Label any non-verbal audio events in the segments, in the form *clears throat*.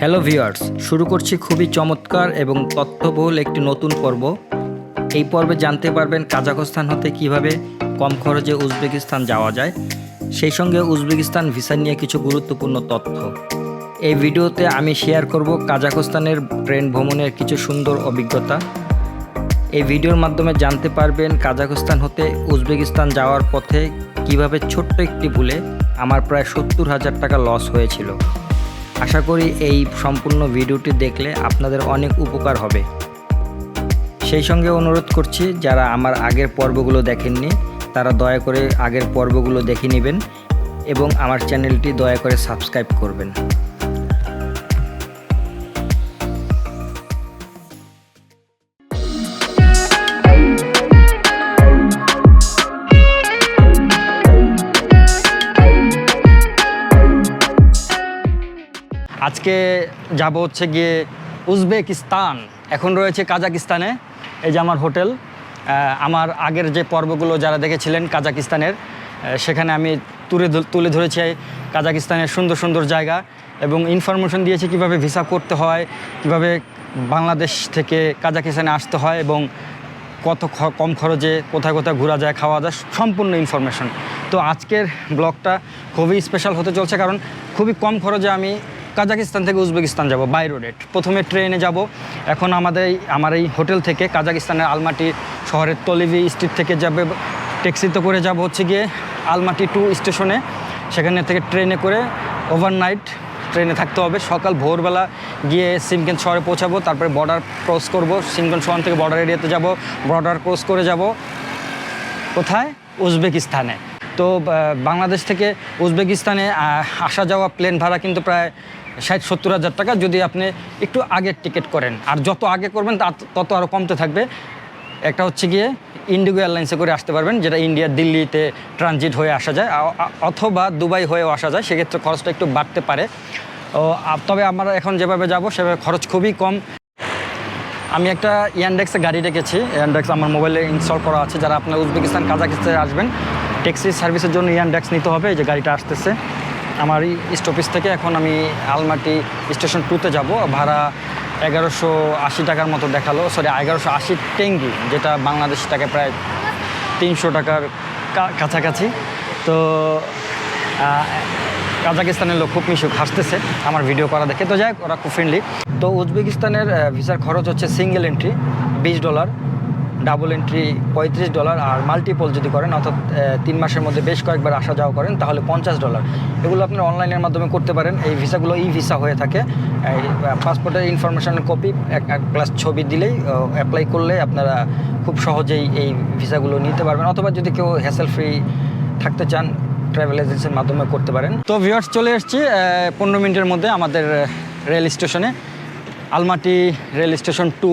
Hello viewers শুরু করছি খুবই চমৎকার এবং তথ্যবহুল একটি নতুন পর্ব। এই পর্বে জানতে পারবেন কাজাখস্তান হতে কীভাবে কম খরচে উজবেকিস্তান যাওয়া যায়। সেই সঙ্গে উজবেকিস্তান ভিসা নিয়ে কিছু গুরুত্বপূর্ণ তথ্য। এই ভিডিওতে আমি শেয়ার করব কাজাখস্তানের ট্রেন ভ্রমণের কিছু সুন্দর অভিজ্ঞতা। এই ভিডিওর মাধ্যমে জানতে পারবেন কাজাখস্তান হতে উজবেকিস্তান যাওয়ার পথে কীভাবে ছোট্ট একটি ভুলে আমার প্রায় সত্তর হাজার টাকা লস হয়েছিল। আশা করি এই সম্পূর্ণ ভিডিওটি দেখলে আপনাদের অনেক উপকার হবে। সেই সঙ্গে অনুরোধ করছি, যারা আমার আগের পর্বগুলো দেখেননি, তারা দয়া করে আগের পর্বগুলো দেখে নেবেন এবং আমার চ্যানেলটি দয়া করে সাবস্ক্রাইব করবেন। আজকে যাব হচ্ছে গিয়ে উজবেকিস্তান। এখন রয়েছে কাজাকিস্তানে, এই যে আমার হোটেল। আমার আগের যে পর্বগুলো যারা দেখেছিলেন কাজাকিস্তানের সেখানে আমি তুলে তুলে ধরেছি কাজাকিস্তানের সুন্দর সুন্দর জায়গা এবং ইনফরমেশন দিয়েছি কীভাবে ভিসা করতে হয়, কীভাবে বাংলাদেশ থেকে কাজাকিস্তানে আসতে হয় এবং কত কম খরচে কোথায় কোথায় ঘোরা যায়, খাওয়া যায় সম্পূর্ণ ইনফরমেশন তো আজকের ব্লগটা খুবই স্পেশাল হতে চলছে কারণ খুবই কম খরচে আমি কাজাকিস্তান থেকে উজবেকিস্তান যাব বাই রোডেট প্রথমে ট্রেনে যাব। এখন আমাদের আমার এই হোটেল থেকে কাজাকিস্তানের আলমাটি শহরের তলিভি স্ট্রিট থেকে যাবে ট্যাক্সিতে করে যাব হচ্ছে গিয়ে আলমাটি টু স্টেশনে সেখানে থেকে ট্রেনে করে ওভারনাইট ট্রেনে থাকতে হবে। সকাল ভোরবেলা গিয়ে সিমকেন শহরে পৌঁছাবো, তারপরে বর্ডার ক্রস করব। সিমকেন শহর থেকে বর্ডার এরিয়াতে যাব বর্ডার ক্রস করে যাব। কোথায়? উজবেকিস্তানে। তো বাংলাদেশ থেকে উজবেকিস্তানে আসা যাওয়া প্লেন ভাড়া কিন্তু প্রায় ষাট, সত্তর হাজার টাকা যদি আপনি একটু আগের টিকিট করেন। আর যত আগে করবেন, তত আরও কমতে থাকবে। একটা হচ্ছে গিয়ে ইন্ডিগো এয়ারলাইন্সে করে আসতে পারবেন, যেটা ইন্ডিয়ার দিল্লিতে ট্রানজিট হয়ে আসা যায়। অথবা দুবাই হয়েও আসা যায়, সেক্ষেত্রে খরচটা একটু বাড়তে পারে। তবে আমরা এখন যেভাবে যাব, সেভাবে খরচ খুবই কম। আমি একটা ইয়ানডেক্সে গাড়ি রেখেছি। ইয়ানডেক্স আমার মোবাইলে ইনস্টল করা আছে। যারা আপনার উজবেকিস্তান কাজাকিস্তানে আসবেন ট্যাক্সি সার্ভিসের জন্য ইয়ানডেক্স নিতে হবে যে গাড়িটা আসতেছে। আমার এই স্টপেজ থেকে এখন আমি আলমাটি স্টেশন টুতে যাব, ভাড়া এগারোশো আশি টাকার মতো দেখাল সরি এগারোশো আশি টেঙ্গি, যেটা বাংলাদেশ টাকা প্রায় তিনশো টাকার কাছাকাছি। তো কাজাকিস্তানের লোক খুব মিশুক হাসতেছে আমার ভিডিও করা দেখে। তো যাই ওরা খুব ফ্রেন্ডলি তো উজবেকিস্তানের ভিসার খরচ হচ্ছে সিঙ্গেল এন্ট্রি বিশ ডলার ডাবল এন্ট্রি পঁয়ত্রিশ ডলার আর মাল্টিপল যদি করেন, অর্থাৎ তিন মাসের মধ্যে বেশ কয়েকবার আসা যাওয়া করেন, তাহলে পঞ্চাশ ডলার। এগুলো আপনারা অনলাইনের মাধ্যমে করতে পারেন। এই ভিসাগুলো ই ভিসা হয়ে থাকে। পাসপোর্টের ইনফরমেশনের কপি, এক প্লাস ছবি দিলেই অ্যাপ্লাই করলে আপনারা খুব সহজেই এই ভিসাগুলো নিতে পারবেন। অথবা যদি কেউ হ্যাসেল ফ্রি থাকতে চান ট্রাভেল এজেন্সির মাধ্যমে করতে পারেন। তো ভিউয়ার্স চলে এসেছি পনেরো মিনিটের মধ্যে আমাদের রেল স্টেশনে। আলমাটি রেল স্টেশন টু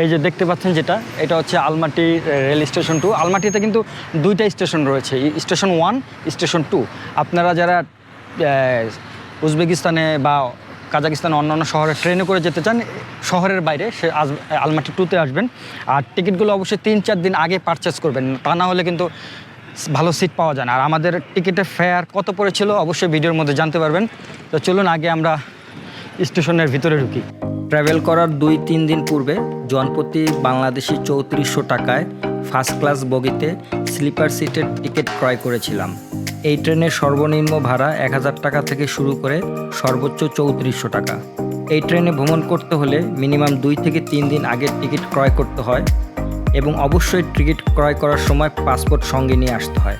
এই যে দেখতে পাচ্ছেন যেটা, এটা হচ্ছে আলমাটি রেল স্টেশন টু। আলমাটিতে কিন্তু দুইটা স্টেশন রয়েছে স্টেশন ওয়ান, স্টেশন টু। আপনারা যারা উজবেকিস্তানে বা কাজাকিস্তানে অন্যান্য শহরে ট্রেনে করে যেতে চান, শহরের বাইরে সে আজ আলমাটি টুতে আসবেন। আর টিকিটগুলো অবশ্যই তিন চার দিন আগে পারচেস করবেন, তা না হলে কিন্তু ভালো সিট পাওয়া যায় না। আর আমাদের টিকিটের ফেয়ার কত পড়েছিল অবশ্যই ভিডিওর মধ্যে জানতে পারবেন। তো চলুন আগে আমরা স্টেশনের ভিতরে ঢুকি। ট্রাভেল করার দুই তিন দিন পূর্বে জনপ্রতি বাংলাদেশি চৌত্রিশশো টাকায় ফার্স্ট ক্লাস বগিতে স্লিপার সিটের টিকিট ক্রয় করেছিলাম। এই ট্রেনের সর্বনিম্ন ভাড়া এক হাজার টাকা থেকে শুরু করে সর্বোচ্চ চৌত্রিশশো টাকা। এই ট্রেনে ভ্রমণ করতে হলে মিনিমাম দুই থেকে তিন দিন আগের টিকিট ক্রয় করতে হয় এবং অবশ্যই টিকিট ক্রয় করার সময় পাসপোর্ট সঙ্গে নিয়ে আসতে হয়।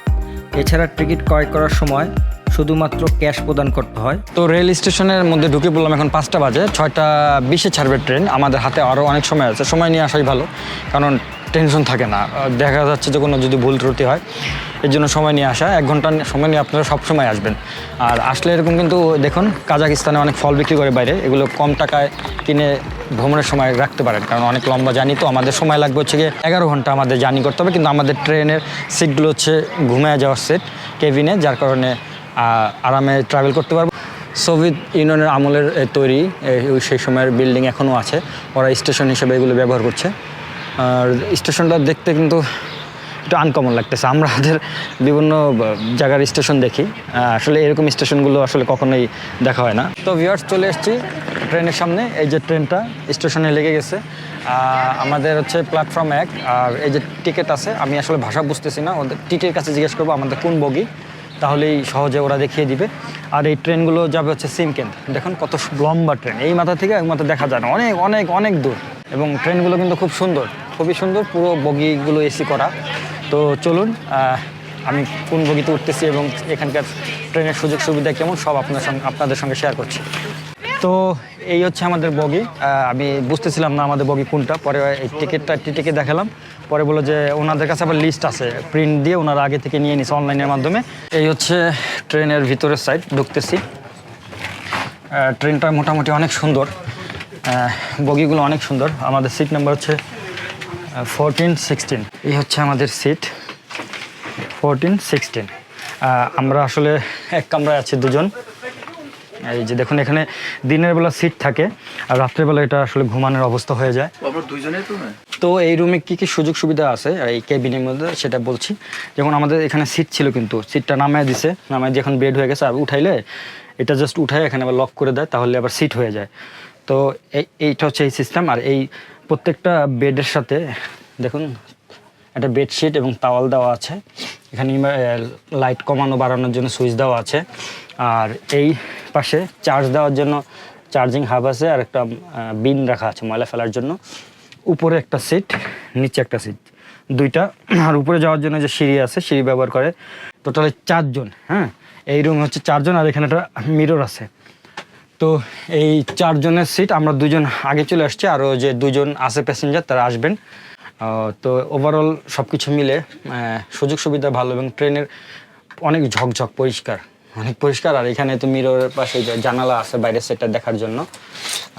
এছাড়া টিকিট ক্রয় করার সময় শুধুমাত্র ক্যাশ প্রদান করতে হয়। তো রেল স্টেশনের মধ্যে ঢুকে পড়লাম এখন পাঁচটা বাজে, ছয়টা বিশে ছাড়বে ট্রেন। আমাদের হাতে আরও অনেক সময় আছে, সময় নিয়ে আসাই ভালো, কারণ টেনশন থাকে না। দেখা যাচ্ছে যে কোনো যদি ভুল ত্রুটি হয়, এর জন্য সময় নিয়ে আসা, এক ঘণ্টা সময় নিয়ে আপনারা সব সময় আসবেন। আর আসলে এরকম কিন্তু দেখুন, কাজাকিস্তানে অনেক ফল বিক্রি করে বাইরে, এগুলো কম টাকায় কিনে ভ্রমণের সময় রাখতে পারেন, কারণ অনেক লম্বা জানি তো আমাদের সময় লাগবে হচ্ছে গিয়ে এগারো ঘণ্টা আমাদের জার্নি করতে হবে, কিন্তু আমাদের ট্রেনের সিটগুলো হচ্ছে ঘুমায় যাওয়ার সিট, কেবিনে, যার কারণে আরামে ট্রাভেল করতে পারব। সোভিয়েত ইউনিয়নের আমলের তৈরি সেই সময়ের বিল্ডিং এখনও আছে। ওরা স্টেশন হিসেবে এগুলো ব্যবহার করছে। আর স্টেশনটা দেখতে কিন্তু একটু আনকমন লাগতেছে। আমাদের বিভিন্ন জায়গার স্টেশন দেখি। আসলে এরকম স্টেশনগুলো আসলে কখনোই দেখা হয় না। তো ভিউয়ার্স চলে এসেছি ট্রেনের সামনে। এই যে ট্রেনটা স্টেশনে লেগে গেছে। আমাদের হচ্ছে প্ল্যাটফর্ম এক। আর এই যে টিকিট আছে, আমি আসলে ভাষা বুঝতেছি না। ওদের টিটির কাছে জিজ্ঞেস করব, আমাদের কোন বগি? তাহলেই সহজে ওরা দেখিয়ে দিবে। আর এই ট্রেনগুলো যাবে হচ্ছে সিমকেন্দ দেখুন কত লম্বা ট্রেন। এই মাথা থেকে এক মাথা দেখা যায় না। অনেক অনেক অনেক দূর। এবং ট্রেনগুলো কিন্তু খুব সুন্দর। খুবই সুন্দর, পুরো বগিগুলো এসি করা। তো চলুন আমি কোন বগিতে উঠতেছি এবং এখানকার ট্রেনের সুযোগ সুবিধা কেমন সব আপনার সঙ্গে আপনাদের সঙ্গে শেয়ার করছি। তো এই হচ্ছে আমাদের বগি। আমি বুঝতেছিলাম না আমাদের বগি কোনটা। পরে এই টিকিটটা টিটিকে দেখালাম। পরে বলল যে ওনাদের কাছে আবার লিস্ট আছে। প্রিন্ট দিয়ে ওনারা আগে থেকে নিয়ে নিছে অনলাইনের মাধ্যমে। এই হচ্ছে ট্রেনের ভিতরের সাইড ঢুকতেছি। ট্রেনটা মোটামুটি অনেক সুন্দর। বগিগুলো অনেক সুন্দর। আমাদের সিট নাম্বার হচ্ছে ফোরটিন সিক্সটিন এই হচ্ছে আমাদের সিট ফোরটিন সিক্সটিন আমরা আসলে এক কামরায় আছি দুজন। এই যে দেখুন এখানে দিনের বেলা সিট থাকে আর রাত্রেবেলা এটা আসলে ঘুমানোর অবস্থা হয়ে যায়। তো এই রুমে কি কি সুযোগ সুবিধা আছে? এই কেবিনের মধ্যে সেটা বলছি। যেমন আমাদের এখানে সিট ছিল কিন্তু সিটটা নামায় দিছে নামায় যখন বেড হয়ে গেছে। আর উঠাইলে এটা জাস্ট উঠায় এখানে আবার লক করে দেয় তাহলে আবার সিট হয়ে যায়। তো এই এইটা হচ্ছে এই সিস্টেম আর এই প্রত্যেকটা বেডের সাথে দেখুন একটা বেডশিট এবং তাওয়াল দেওয়া আছে। এখানে লাইট কমানো বাড়ানোর জন্য সুইচ দেওয়া আছে। আর এই পাশে চার্জ দেওয়ার জন্য চার্জিং হাব আছে আর একটা বিন রাখা আছে ময়লা ফেলার জন্য। উপরে একটা সিট নিচে একটা সিট দুইটা, আর উপরে যাওয়ার জন্য যে সিঁড়ি আছে, সিঁড়ি ব্যবহার করে টোটালি চারজন হ্যাঁ? এই রুম হচ্ছে চারজন আর এখানে একটা মিরর আছে। তো এই চারজনের সিট আমরা দুজন আগে চলে আসছি আরও যে দুজন আছে প্যাসেঞ্জার তারা আসবেন। তো ওভারঅল সব কিছু মিলে সুযোগ সুবিধা ভালো এবং ট্রেনের অনেক ঝকঝক পরিষ্কার। অনেক পরিষ্কার। আর এখানে তো মিররের পাশে জানালা আছে, বাইরের সেটটা দেখার জন্য।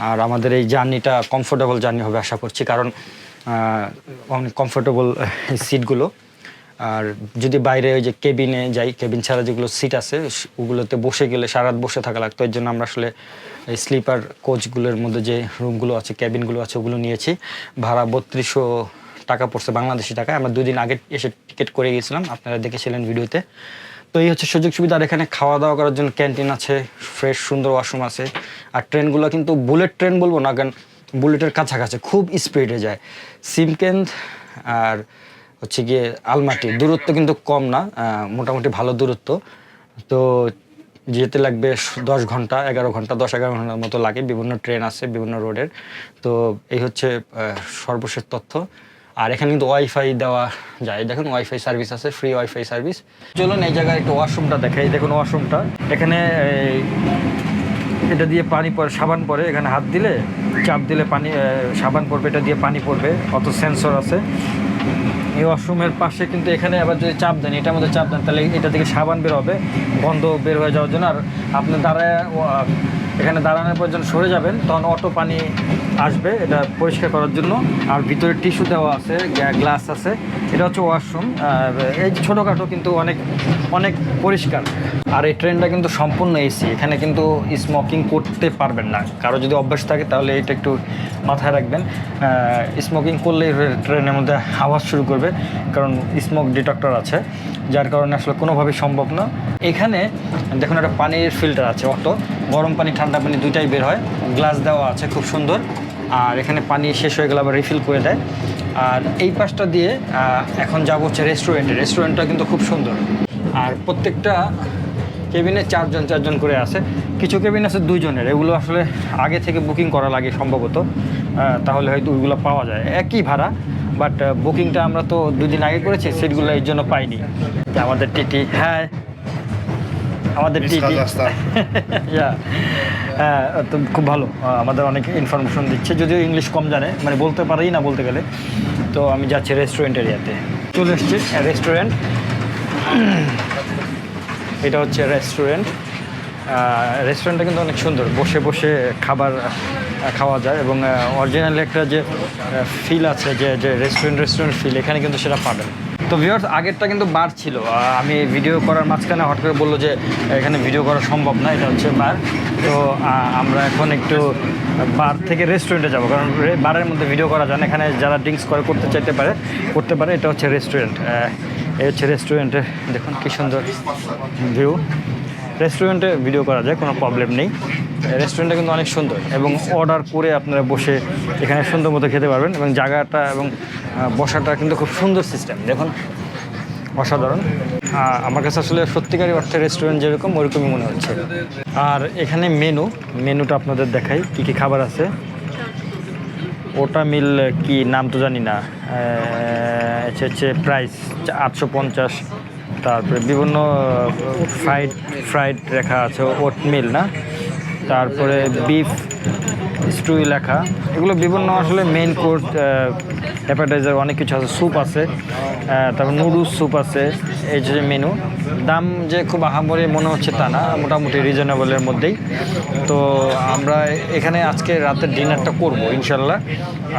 আর আমাদের এই জার্নিটা কমফোর্টেবল জার্নি হবে আশা করছি। কারণ অনেক কমফোর্টেবল সিটগুলো আর যদি বাইরে ওই যে কেবিনে যাই কেবিন ছাড়া যেগুলো সিট আছে, ওগুলোতে বসে গেলে সারা রাত বসে থাকা লাগতো। এর জন্য আমরা আসলে এই স্লিপার কোচগুলোর মধ্যে যে রুমগুলো আছে কেবিনগুলো আছে, ওগুলো নিয়েছি। ভাড়া বত্রিশশো টাকা পড়ছে বাংলাদেশি টাকায়। আমরা দুদিন আগে এসে টিকিট করে গেছিলাম আপনারা দেখেছিলেন ভিডিওতে তো এই হচ্ছে সুযোগ সুবিধা, আর এখানে খাওয়া দাওয়া করার জন্য ক্যান্টিন আছে, ফ্রেশ, সুন্দর ওয়াশরুম আছে। আর ট্রেনগুলো কিন্তু বুলেট ট্রেন বলব না, কারণ বুলেটের কাছাকাছি, খুব স্পিডে যায়। সিমকেন্দ আর হচ্ছে গিয়ে আলমাটি, দূরত্ব কিন্তু কম না মোটামুটি ভালো দূরত্ব। তো যেতে লাগবে দশ ঘণ্টা, এগারো ঘণ্টা, দশ এগারো ঘণ্টার মতো লাগে। বিভিন্ন ট্রেন আছে, বিভিন্ন রোডের। তো এই হচ্ছে সর্বশেষ তথ্য। আর এখানে কিন্তু ওয়াইফাই দেওয়া যায়। দেখুন ওয়াইফাই সার্ভিস আছে ফ্রি ওয়াইফাই সার্ভিস চলুন এই জায়গায় একটু ওয়াশরুমটা দেখাই। দেখুন ওয়াশরুমটা এখানে এটা দিয়ে পানি পড়ে সাবান পরে। এখানে হাত দিলে, চাপ দিলে পানি সাবান পড়বে, এটা দিয়ে পানি পড়বে। অত সেন্সর আছে। এই ওয়াশরুমের পাশে কিন্তু এখানে আবার যদি চাপ দেন, এটার মধ্যে চাপ দেন, তাহলে এটা থেকে সাবান বের হবে, গন্ধ বের হয়ে যাওয়ার জন্য। আর আপনি দাঁড়ায় এখানে দাঁড়ানোর পর যখন সরে যাবেন, তখন অটো পানি আসবে, এটা পরিষ্কার করার জন্য। আর ভিতরে টিস্যু দেওয়া আছে গ্লাস আছে, এটা হচ্ছে ওয়াশরুম। এই ছোটোখাটো কিন্তু অনেক অনেক পরিষ্কার। আর এই ট্রেনটা কিন্তু সম্পূর্ণ এসি, এখানে কিন্তু স্মোকিং করতে পারবেন না। কারও যদি অভ্যাস থাকে, তাহলে এটা একটু মাথায় রাখবেন। স্মোকিং করলেই ট্রেনের মধ্যে আওয়াজ শুরু করবে, কারণ স্মোক ডিটেক্টর আছে, যার কারণে আসলে কোনোভাবেই সম্ভব না। এখানে দেখুন একটা পানির ফিল্টার আছে, অটো। গরম পানি, ঠান্ডা পানি দুইটাই বের হয়। গ্লাস দেওয়া আছে, খুব সুন্দর। আর এখানে পানি শেষ হয়ে গেলে আবার রিফিল করে দেয়। আর এই পাশটা দিয়ে এখন যাব হচ্ছে রেস্টুরেন্টে রেস্টুরেন্টটা কিন্তু খুব সুন্দর। আর প্রত্যেকটা কেবিনে চারজন চারজন করে আছে। কিছু কেবিন আছে দুইজনের। এগুলো আসলে আগে থেকে বুকিং করা লাগে সম্ভবত। তাহলে হয়তো ওইগুলো পাওয়া যায়। একই ভাড়া বাট বুকিংটা আমরা তো দুদিন আগে করেছি সিটগুলো এই জন্য পাইনি। আমাদের টিটি হ্যাঁ আমাদের টিটি হ্যাঁ *laughs* তো খুব ভালো আমাদের অনেক ইনফরমেশন দিচ্ছে যদিও ইংলিশ কম জানে মানে বলতে পারেই না বলতে গেলে। তো আমি যাচ্ছি রেস্টুরেন্ট এরিয়াতে চলে এসছি রেস্টুরেন্ট *clears throat* এটা হচ্ছে রেস্টুরেন্ট রেস্টুরেন্টটা কিন্তু অনেক সুন্দর বসে বসে খাবার খাওয়া যায় এবং অরিজিনাল একটা যে ফিল আছে যে যে রেস্টুরেন্ট রেস্টুরেন্ট ফিল এখানে কিন্তু সেটা পাবেন। তো ভিউয়ার্স আগেরটা কিন্তু বার ছিল। আমি ভিডিও করার মাঝখানে হট করে বলল যে, এখানে ভিডিও করা সম্ভব না, এটা হচ্ছে বার। তো আমরা এখন একটু বার থেকে রেস্টুরেন্টে যাব। কারণ বারের মধ্যে ভিডিও করা যায় না। এখানে যারা ড্রিঙ্কস করে, করতে চাইতে পারে, করতে পারে, এটা হচ্ছে রেস্টুরেন্ট এই হচ্ছে রেস্টুরেন্টে দেখুন কী সুন্দর ভিউ রেস্টুরেন্টে ভিডিও করা যায়, কোনো প্রবলেম নেই। রেস্টুরেন্টটা কিন্তু অনেক সুন্দর এবং অর্ডার করে আপনারা বসে এখানে সুন্দর মতো খেতে পারবেন এবং জায়গাটা এবং বসাটা কিন্তু খুব সুন্দর সিস্টেম দেখুন, অসাধারণ। আমার কাছে আসলে সত্যিকারই অর্থে রেস্টুরেন্ট যেরকম, ওরকমই মনে হচ্ছে। আর এখানে মেনু মেনুটা আপনাদের দেখাই, কী কী খাবার আছে। ওটা মিল কি, নাম তো জানি না। হচ্ছে প্রাইস আটশো পঞ্চাশ। তারপরে বিভিন্ন ফ্রাইড ফ্রাইড লেখা আছে ওটমিল না? তারপরে বিফ স্টুই লেখা। এগুলো বিভিন্ন আসলে মেইন কোর্স অ্যাপাটাইজার অনেক কিছু আছে স্যুপ আছে। তারপর নুডলস স্যুপ আছে, এই যে মেনু দাম যে খুব আহামরি মনে হচ্ছে তা না, মোটামুটি রিজনেবলের মধ্যেই। তো আমরা এখানে আজকে রাতের ডিনারটা করব, ইনশাল্লাহ।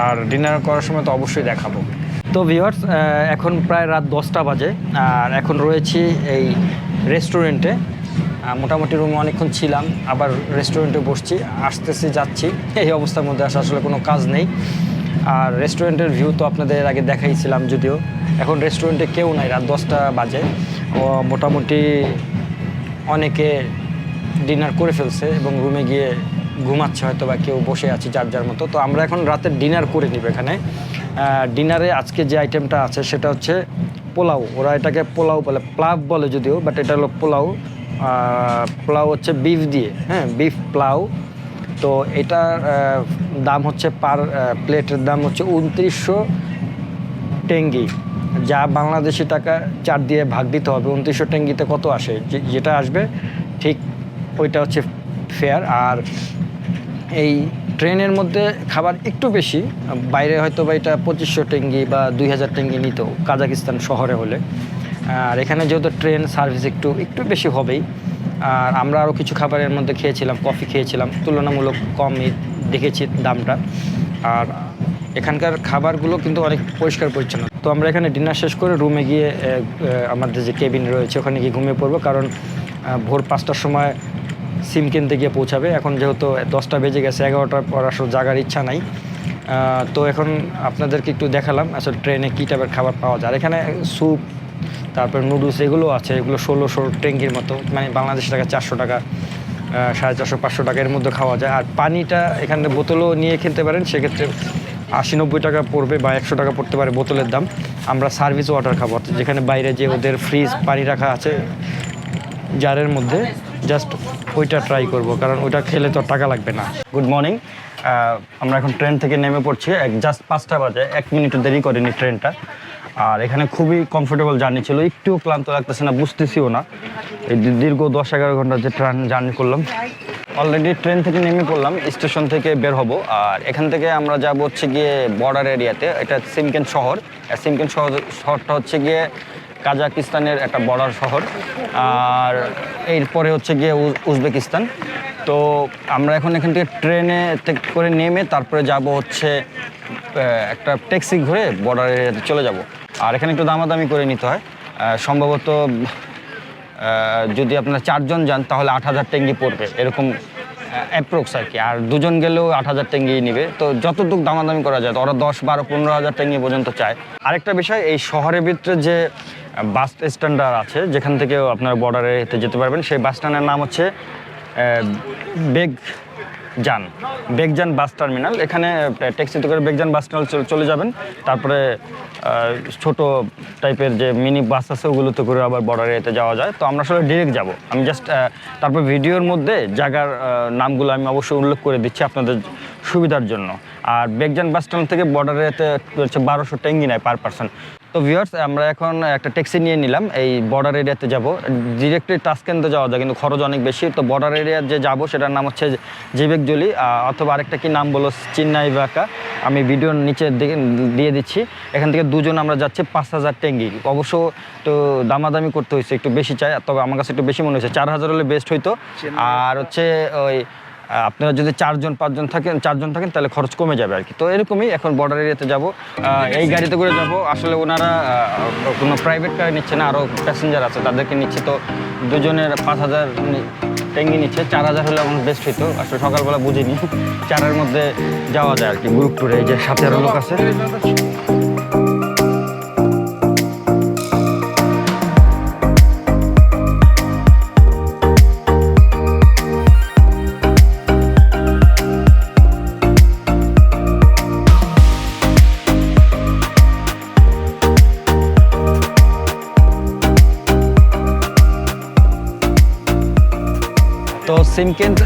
আর ডিনার করার সময় তো অবশ্যই দেখাবো। তো ভিওয়ার্স এখন প্রায় রাত দশটা বাজে, আর এখন রয়েছি এই রেস্টুরেন্টে মোটামুটি রুমে অনেকক্ষণ ছিলাম, আবার রেস্টুরেন্টে বসছি, আসতেছি, যাচ্ছি। এই অবস্থার মধ্যে আসা আসলে কোনো কাজ নেই। আর রেস্টুরেন্টের ভিউ তো আপনাদের আগে দেখাইছিলাম যদিও। এখন রেস্টুরেন্টে কেউ নাই, রাত দশটা বাজে। মোটামুটি অনেকে ডিনার করে ফেলছে এবং রুমে গিয়ে ঘুমাচ্ছে হয়তো বা কেউ বসে আছে যার যার মতো। তো আমরা এখন রাতে ডিনার করে নিব এখানে। ডিনারে আজকে যে আইটেমটা আছে সেটা হচ্ছে পোলাও। ওরা এটাকে পোলাও বলে, প্লাভ বলে যদিও বাট এটা হলো পোলাও। পোলাও হচ্ছে বিফ দিয়ে হ্যাঁ বিফ পোলাও। তো এটার দাম হচ্ছে পার প্লেটের দাম হচ্ছে উনত্রিশশো টেঙ্গি। যা বাংলাদেশি টাকা চার দিয়ে ভাগ দিতে হবে। উনত্রিশশো টেঙ্গিতে কত আসে? যেটা আসবে, ঠিক ওইটা হচ্ছে ফেয়ার আর এই ট্রেনের মধ্যে খাবার একটু বেশি, বাইরে হয়তো বা এটা পঁচিশশো টেঙ্গি বা দুই হাজার টেঙ্গি নিত কাজাকিস্তান শহরে হলে। আর এখানে যেহেতু ট্রেন সার্ভিস একটু একটু বেশি হবেই। আর আমরা আরও কিছু খাবারের মধ্যে খেয়েছিলাম, কফি খেয়েছিলাম, তুলনামূলক কমই দেখেছি দামটা। আর এখানকার খাবারগুলো কিন্তু অনেক পরিষ্কার পরিচ্ছন্ন। তো আমরা এখানে ডিনার শেষ করে রুমে গিয়ে আমাদের যে কেবিন রয়েছে, ওখানে গিয়ে ঘুমিয়ে পড়ব। কারণ ভোর পাঁচটার সময় সিম কিনতে গিয়ে পৌঁছাবে। এখন যেহেতু দশটা বেজে গেছে, এগারোটার পর আসলে জাগার ইচ্ছা নাই। তো এখন আপনাদেরকে একটু দেখালাম আসলে ট্রেনে কী টাইপের খাবার পাওয়া যায়। আর এখানে স্যুপ, তারপর নুডলস এগুলো আছে। এগুলো ষোলো ষোলো ট্যাঙ্কির মতো মানে বাংলাদেশ টাকা চারশো টাকা সাড়ে চারশো, পাঁচশো টাকার মধ্যে খাওয়া যায়। আর পানিটা এখানে বোতলও নিয়ে খেতে পারেন, সেক্ষেত্রে আশি নব্বই টাকা পড়বে বা একশো টাকা পড়তে পারে বোতলের দাম। আমরা সার্ভিস ওয়াটার খাব যেখানে বাইরে যে ওদের ফ্রিজ পানি রাখা আছে, জারের মধ্যে। জাস্ট ওইটা ট্রাই করব, কারণ ওইটা খেলে তো টাকা লাগবে না। গুড মর্নিং আমরা এখন ট্রেন থেকে নেমে পড়ছি, এক জাস্ট পাঁচটা বাজে, এক মিনিট দেরি করেনি ট্রেনটা আর এখানে খুবই কমফোর্টেবল জার্নি ছিল একটুও ক্লান্ত লাগতেছে না, বুঝতেছিও না। এই দীর্ঘ দশ এগারো ঘণ্টা যে ট্রেন জার্নি করলাম। অলরেডি ট্রেন থেকে নেমে পড়লাম স্টেশন থেকে বের হব। আর এখান থেকে আমরা যাব হচ্ছে গিয়ে বর্ডার এরিয়াতে এটা সিমকেন শহর। সিমকেন শহর শহরটা হচ্ছে গিয়ে কাজাকিস্তানের একটা বর্ডার শহর। আর এরপরে হচ্ছে গিয়ে উজ- উজবেকিস্তান। তো আমরা এখন এখান থেকে ট্রেনে করে নেমে তারপরে যাব হচ্ছে একটা ট্যাক্সি ঘুরে বর্ডার চলে যাব। আর এখানে একটু দামাদামি করে নিতে হয়। সম্ভবত যদি আপনারা চারজন যান তাহলে আট হাজার টেঙ্গি পড়বে, এরকম অ্যাপ্রক্স আর কি। আর দুজন গেলেও আট হাজার টেঙ্গি নিবে। তো যতটুকু দামাদামি করা যায়, তো ওরা দশ, বারো, পনেরো হাজার টেঙ্গি পর্যন্ত চায়। আরেকটা বিষয়, এই শহরের ভিতরে যে বাস স্ট্যান্ডার আছে, যেখান থেকে আপনারা বর্ডারে যেতে পারবেন, সেই বাস স্ট্যান্ডের নাম হচ্ছে বেগ যান। বেগজান বাস টার্মিনাল। এখানে ট্যাক্সিতে করে বেগজান বাস টার্মিনাল চলে- যাবেন। তারপরে ছোট টাইপের যে মিনি বাস আছে, ওগুলোতে করে আবার বর্ডার এরিয়াতে যাওয়া যায়। তো আমরা আসলে ডিরেক্ট যাব। আমি জাস্ট তারপর ভিডিওর মধ্যে জায়গার নামগুলো আমি অবশ্যই উল্লেখ করে দিচ্ছি আপনাদের সুবিধার জন্য। আর বেগজান বাস স্ট্যান্ড থেকে বর্ডার হচ্ছে বারোশো টেঙ্গি নেয় পার পার্সন তো ভিউয়ার্স আমরা এখন একটা ট্যাক্সি নিয়ে নিলাম। এই বর্ডার এরিয়াতে যাব। ডিরেক্টলি টাস্কেন্দ্রে যাওয়া যায় কিন্তু খরচ অনেক বেশি। তো বর্ডার এরিয়ার যে যাব সেটার নাম হচ্ছে জিবেকজলি অথবা আরেকটা কি নাম বলো? চিন্নাই বাঁকা আমি ভিডিওর নিচে দিয়ে দিচ্ছি। এখান থেকে দুজন আমরা যাচ্ছি পাঁচ হাজার টেঙ্গি অবশ্য তো দামাদামি করতে হয়েছে একটু বেশি চাই। তবে আমার কাছে একটু বেশি মনে হয়েছে। চার হাজার হলে বেস্ট হইতো। আর হচ্ছে ওই আপনারা যদি চারজন, পাঁচজন থাকেন, চারজন থাকেন, তাহলে খরচ কমে যাবে আর কি। তো এরকমই এখন বর্ডার এরিয়াতে যাব। এই গাড়িতে করে যাব। আসলে ওনারা কোনো প্রাইভেট কার নিচ্ছে না আরও প্যাসেঞ্জার আছে তাদেরকে নিচ্ছে। তো দুজনের পাঁচ হাজার টেঙ্গি নিচ্ছে। চার হাজার হলে আমার বেস্ট হইতো। আসলে সকালবেলা বুঝিনি। চারের মধ্যে যাওয়া যায় আর কি গ্রুপ ট্যুরে এই যে সাথে লোক আছে। তো সিমকেন্দ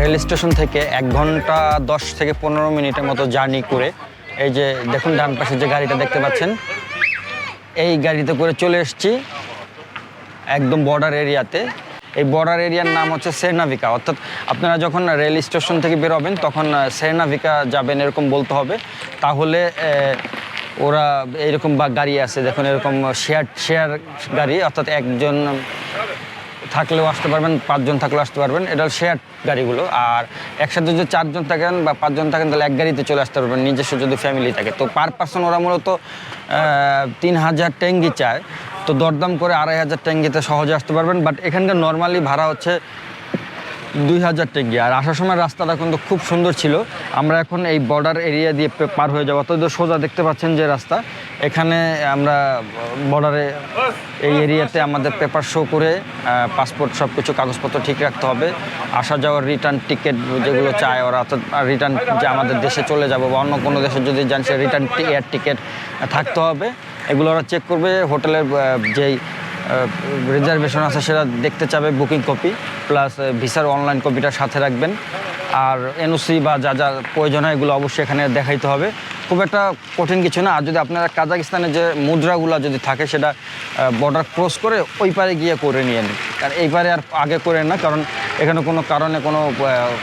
রেল স্টেশন থেকে এক ঘণ্টা দশ থেকে পনেরো মিনিটের মতো জার্নি করে এই যে দেখুন ডান পাশে যে গাড়িটা দেখতে পাচ্ছেন, এই গাড়িতে করে চলে এসেছি একদম বর্ডার এরিয়াতে। এই বর্ডার এরিয়ার নাম হচ্ছে সেরনাভিকা অর্থাৎ আপনারা যখন রেল স্টেশন থেকে বেরোবেন তখন সেরনাভিকা যাবেন এরকম বলতে হবে। তাহলে ওরা এরকম বা গাড়ি আছে, দেখুন এরকম শেয়ার শেয়ার গাড়ি, অর্থাৎ একজন থাকলেও আসতে পারবেন, পাঁচজন থাকলেও আসতে পারবেন। এটা শেয়ার গাড়িগুলো। আর একসাথে যদি চারজন থাকেন বা পাঁচজন থাকেন, তাহলে এক গাড়িতে চলে আসতে পারবেন, নিজস্ব যদি ফ্যামিলি থাকে। তো পার পার্সন ওরা মূলত তিন হাজার ট্যাঙ্গি চায়। তো দরদাম করে আড়াই হাজার ট্যাঙ্গিতে সহজে আসতে পারবেন। বাট এখানকার নর্মালি ভাড়া হচ্ছে দুই হাজার টেঙ্গি আর আসার সময় রাস্তাটা কিন্তু খুব সুন্দর ছিল। আমরা এখন এই বর্ডার এরিয়া দিয়ে পার হয়ে যাব। তো সোজা দেখতে পাচ্ছেন যে রাস্তা। এখানে আমরা বর্ডারে এই এরিয়াতে আমাদের পেপার শো করে পাসপোর্ট সব কিছু কাগজপত্র ঠিক রাখতে হবে। আসা যাওয়ার রিটার্ন টিকিট যেগুলো চায় ওরা, অর্থাৎ রিটার্ন যে আমাদের দেশে চলে যাব বা অন্য কোনো দেশে যদি যান, সে রিটার্ন এয়ার টিকিট থাকতে হবে। এগুলো ওরা চেক করবে। হোটেলের যেই রিজার্ভেশন আছে, সেটা দেখতে চাবে বুকিং কপি প্লাস ভিসার অনলাইন কপিটা সাথে রাখবেন। আর এনওসি বা যা যা প্রয়োজন হয় এগুলো অবশ্যই এখানে দেখাইতে হবে। খুব একটা কঠিন কিছু না। আর যদি আপনারা কাজাকিস্তানের যে মুদ্রাগুলো যদি থাকে, সেটা বর্ডার ক্রস করে ওই পারে গিয়ে করে নিয়ে নিন। কারণ এই পারে আর আগে করে না, কারণ এখানে কোনো কারণে কোনো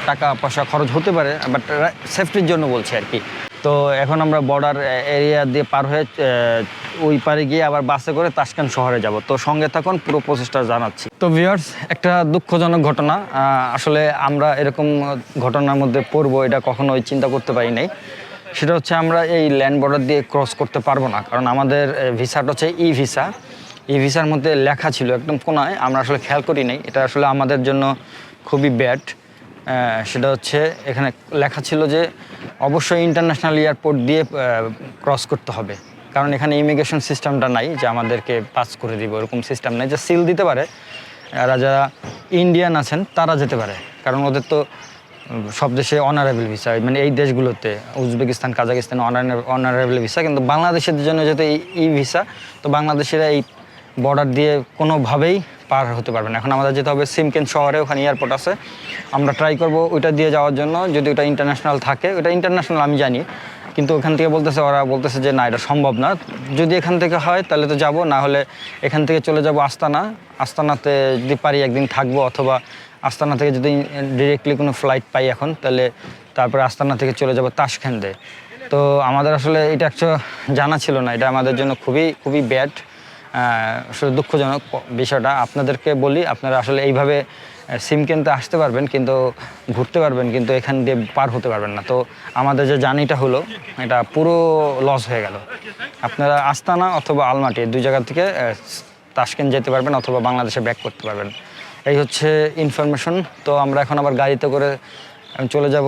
টাকা পয়সা খরচ হতে পারে বাট সেফটির জন্য বলছি আর কি। তো এখন আমরা বর্ডার এরিয়া দিয়ে পার হয়ে ওই পারে গিয়ে আবার বাসে করে তাসকান শহরে যাব। তো সঙ্গে থাকুন, পুরো প্রসেসটা জানাচ্ছি। তো ভিউয়ার্স একটা দুঃখজনক ঘটনা আসলে আমরা এরকম ঘটনার মধ্যে পড়ব, এটা কখনোই চিন্তা করতে পারি নাই। সেটা হচ্ছে আমরা এই ল্যান্ড বর্ডার দিয়ে ক্রস করতে পারব না, কারণ আমাদের ভিসাটা হচ্ছে ই ভিসা ই ভিসার মধ্যে লেখা ছিল একদম কোনায়, আমরা আসলে খেয়াল করি নাই। এটা আসলে আমাদের জন্য খুবই ব্যাড সেটা হচ্ছে এখানে লেখা ছিল যে অবশ্যই ইন্টারন্যাশনাল এয়ারপোর্ট দিয়ে ক্রস করতে হবে। কারণ এখানে ইমিগ্রেশন সিস্টেমটা নাই যে আমাদেরকে পাস করে দিব এরকম সিস্টেম নাই। যে সিল দিতে পারে। আর যারা ইন্ডিয়ান আছেন, তারা যেতে পারে। কারণ ওদের তো সব দেশে অনারেবল ভিসা মানে এই দেশগুলোতে, উজবেকিস্তান, কাজাকিস্তান অনারেবল ভিসা কিন্তু বাংলাদেশের জন্য যেহেতু এই ই ভিসা তো বাংলাদেশেরা এই বর্ডার দিয়ে কোনোভাবেই পার হতে পারবে না। এখন আমাদের যেতে হবে সিমকেন শহরে, ওখানে এয়ারপোর্ট আছে। আমরা ট্রাই করব ওইটা দিয়ে যাওয়ার জন্য। যদি ওটা ইন্টারন্যাশনাল থাকে, ওটা ইন্টারন্যাশনাল আমি জানি। কিন্তু ওখান থেকে বলতেছে, ওরা বলতেছে যে, না, এটা সম্ভব না। যদি এখান থেকে হয়, তাহলে তো যাব। না হলে এখান থেকে চলে যাব আস্তানা আস্তানাতে যদি পারি, একদিন থাকব। অথবা আস্তানা থেকে যদি ডিরেক্টলি কোনো ফ্লাইট পাই এখন, তাহলে তারপরে আস্তানা থেকে চলে যাব তাসখেন্দে তো আমাদের আসলে এটা একটু জানা ছিল না। এটা আমাদের জন্য খুবই খুবই ব্যাড আসলে দুঃখজনক বিষয়টা। আপনাদেরকে বলি আপনারা আসলে এইভাবে সিম কিনতে আসতে পারবেন কিন্তু ঘুরতে পারবেন কিন্তু এখান দিয়ে পার হতে পারবেন না। তো আমাদের যে জার্নিটা হলো এটা পুরো লস হয়ে গেল। আপনারা আস্তানা অথবা আলমাটি দুই জায়গা থেকে আহ, তাসকেন্দ যেতে পারবেন অথবা বাংলাদেশে ব্যাক করতে পারবেন। এই হচ্ছে ইনফরমেশন তো আমরা এখন আবার গাড়িতে করে চলে যাব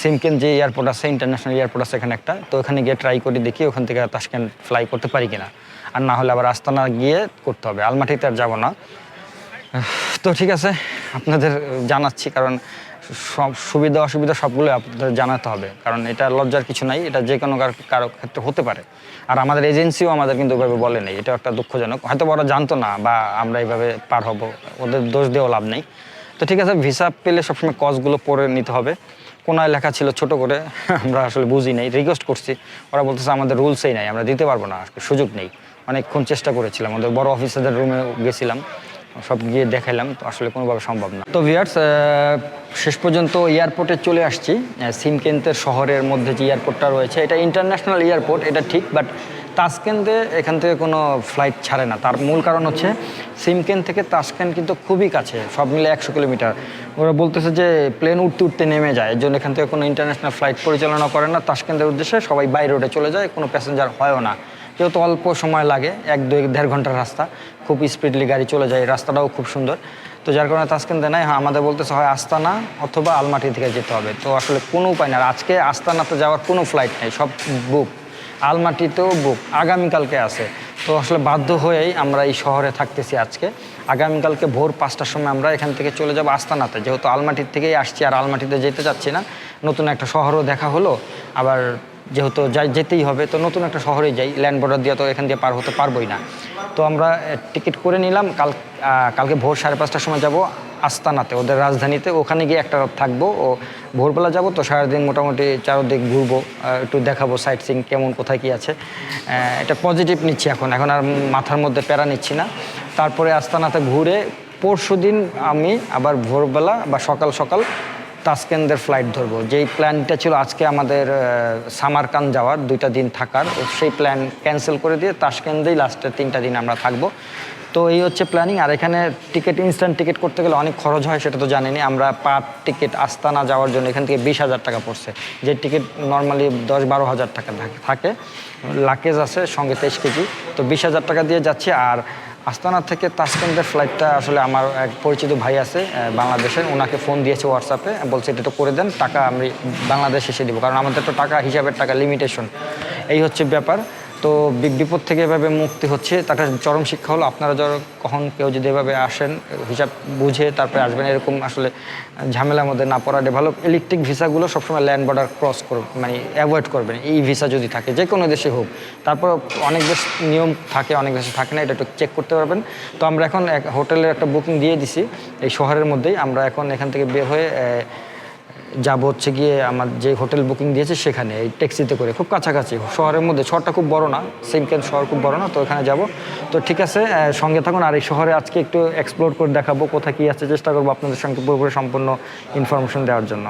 সিমকেন যে এয়ারপোর্ট আছে ইন্টারন্যাশনাল এয়ারপোর্ট আছে এখানে একটা। তো ওখানে গিয়ে ট্রাই করি দেখি ওখান থেকে তাসকেন্দ ফ্লাই করতে পারি কিনা। আর না হলে আবার আস্তানা গিয়ে করতে হবে। আলমাটিতে আর যাব না। তো ঠিক আছে, আপনাদের জানাচ্ছি কারণ সব সুবিধা অসুবিধা সবগুলো আপনাদের জানাতে হবে। কারণ এটা লজ্জার কিছু নাই, এটা যে কোনো কারও ক্ষেত্রে হতে পারে। আর আমাদের এজেন্সিও আমাদের কিন্তু ওইভাবে বলে নেই এটা একটা দুঃখজনক। হয়তো ওরা জানতো না বা আমরা এইভাবে পার হব, ওদের দোষ দিয়েও লাভ নেই। তো ঠিক আছে, ভিসা পেলে সবসময় কজগুলো পরে নিতে হবে। কোনায় লেখা ছিল ছোট করে, আমরা আসলে বুঝি নাই রিকোয়েস্ট করছি। ওরা বলতেছে আমাদের রুলসেই নাই, আমরা দিতে পারব না সুযোগ নেই। অনেকক্ষণ চেষ্টা করেছিলাম। আমাদের বড় অফিসারদের রুমে গেছিলাম। সব গিয়ে দেখাইলাম, তো আসলে কোনোভাবে সম্ভব না। তো ভিয়ার্স শেষ পর্যন্ত এয়ারপোর্টে চলে আসছি। সিমকেন্তের শহরের মধ্যে যে এয়ারপোর্টটা রয়েছে, এটা ইন্টারন্যাশনাল এয়ারপোর্ট এটা ঠিক বাট তাসকেন্দে এখান থেকে কোনো ফ্লাইট ছাড়ে না। তার মূল কারণ হচ্ছে সিমকেন থেকে তাসকেন্দ কিন্তু খুবই কাছে, সব মিলে একশো কিলোমিটার। ওরা বলতেছে যে প্লেন উঠতে উঠতে নেমে যায়, এর জন্য এখান থেকে কোনো ইন্টারন্যাশনাল ফ্লাইট পরিচালনা করে না। তাসকেন্দের উদ্দেশ্যে সবাই বাই রোডে চলে যায়, কোনো প্যাসেঞ্জার হয়ও না। যেহেতু অল্প সময় লাগে, এক, দুই, দেড় ঘণ্টার রাস্তা। খুব স্পিডলি গাড়ি চলে যায়, রাস্তাটাও খুব সুন্দর। তো যার কারণে তাসকেন্দে নাই হ্যাঁ আমাদের বলতেছে হয় আস্তানা অথবা আলমাটি থেকে যেতে হবে। তো আসলে কোনো উপায় না আজকে আস্তানাতে যাওয়ার কোনো ফ্লাইট নেই, সব বুক আলমাটিতেও বুক আগামীকালকে আছে। তো আসলে বাধ্য হয়েই আমরা এই শহরে থাকতেছি আজকে। আগামীকালকে ভোর পাঁচটার সময় আমরা এখান থেকে চলে যাব আস্তানাতে। যেহেতু আলমাটির থেকেই আসছি আর আলমাটিতে যেতে চাচ্ছি না, নতুন একটা শহরও দেখা হলো। আবার যেহেতু যাই যেতেই হবে, তো নতুন একটা শহরে যাই ল্যান্ড বর্ডার দিয়ে তো এখান দিয়ে পার হতে পারবোই না। তো আমরা টিকিট করে নিলাম, কাল কালকে ভোর সাড়ে পাঁচটার সময় যাব আস্তানাতে, ওদের রাজধানীতে। ওখানে গিয়ে একটা রাত থাকব, ও, ভোরবেলা যাব, তো সারাদিন মোটামুটি চারদিক ঘুরবো একটু দেখাবো সাইট সিং কেমন, কোথায় কি আছে। এটা পজিটিভ নিচ্ছি এখন এখন আর মাথার মধ্যে প্যারা নিচ্ছি না। তারপরে আস্তানাতে ঘুরে পরশু দিন আমি আবার ভোরবেলা বা সকাল সকাল তাসকেন্দের ফ্লাইট ধরবো। যেই প্ল্যানটা ছিল আজকে আমাদের সামারকান যাওয়ার, দুইটা দিন থাকার সেই প্ল্যান ক্যান্সেল করে দিয়ে তাসকেন্দেই লাস্টের তিনটা দিন আমরা থাকব। তো এই হচ্ছে প্ল্যানিং আর এখানে টিকিট ইনস্ট্যান্ট টিকিট করতে গেলে অনেক খরচ হয়, সেটা তো জানেনি আমরা পার টিকিট আস্তানা যাওয়ার জন্য এখান থেকে বিশ হাজার টাকা পড়ছে। যে টিকিট নর্মালি দশ বারো হাজার টাকা থাক- লাকেজ আছে, সঙ্গে তেইশ কেজি, তো বিশ হাজার টাকা দিয়ে যাচ্ছে, আর আস্তানা থেকে তাসকেন্দের ফ্লাইটটা আসলে আমার এক পরিচিত ভাই আছে বাংলাদেশের। ওনাকে ফোন দিয়েছে হোয়াটসঅ্যাপে বলছে, এটা তো করে দেন, টাকা আমি বাংলাদেশ এসে দিব। কারণ আমাদের তো টাকা, হিসাবের টাকা লিমিটেশন এই হচ্ছে ব্যাপার। তো বি- বিপদ থেকে এভাবে মুক্তি হচ্ছে। তার চরম শিক্ষা হলো, আপনারা যারা কখন কেউ যদি এভাবে আসেন, হিসাব বুঝে তারপরে আসবেন, এরকম আসলে ঝামেলার মধ্যে না পড়া ডেভেলপ ইলেকট্রিক ভিসাগুলো সবসময় ল্যান্ড বর্ডার ক্রস করবে মানে অ্যাভয়েড করবেন। এই ভিসা যদি থাকে, যে কোনো দেশে হোক। তারপর অনেক দেশ নিয়ম থাকে, অনেক দেশে থাকে না, এটা একটু চেক করতে পারবেন। তো আমরা এখন এক হোটেলের একটা বুকিং দিয়ে দিছি, এই শহরের মধ্যেই। আমরা এখন এখান থেকে বের হয়ে যাব হচ্ছে গিয়ে আমার যে হোটেল বুকিং দিয়েছে সেখানে, এই ট্যাক্সিতে করে, খুব কাছাকাছি। শহরের মধ্যে, শহরটা খুব বড় না, সিমকেন শহর খুব বড় না, তো ওখানে যাব। তো ঠিক আছে সঙ্গে থাকুন, আর এই শহরে আজকে একটু এক্সপ্লোর করে দেখাবো কোথায় কী আছে, চেষ্টা করব আপনাদের সঙ্গে পুরোপুরি সম্পূর্ণ ইনফরমেশন দেওয়ার জন্য।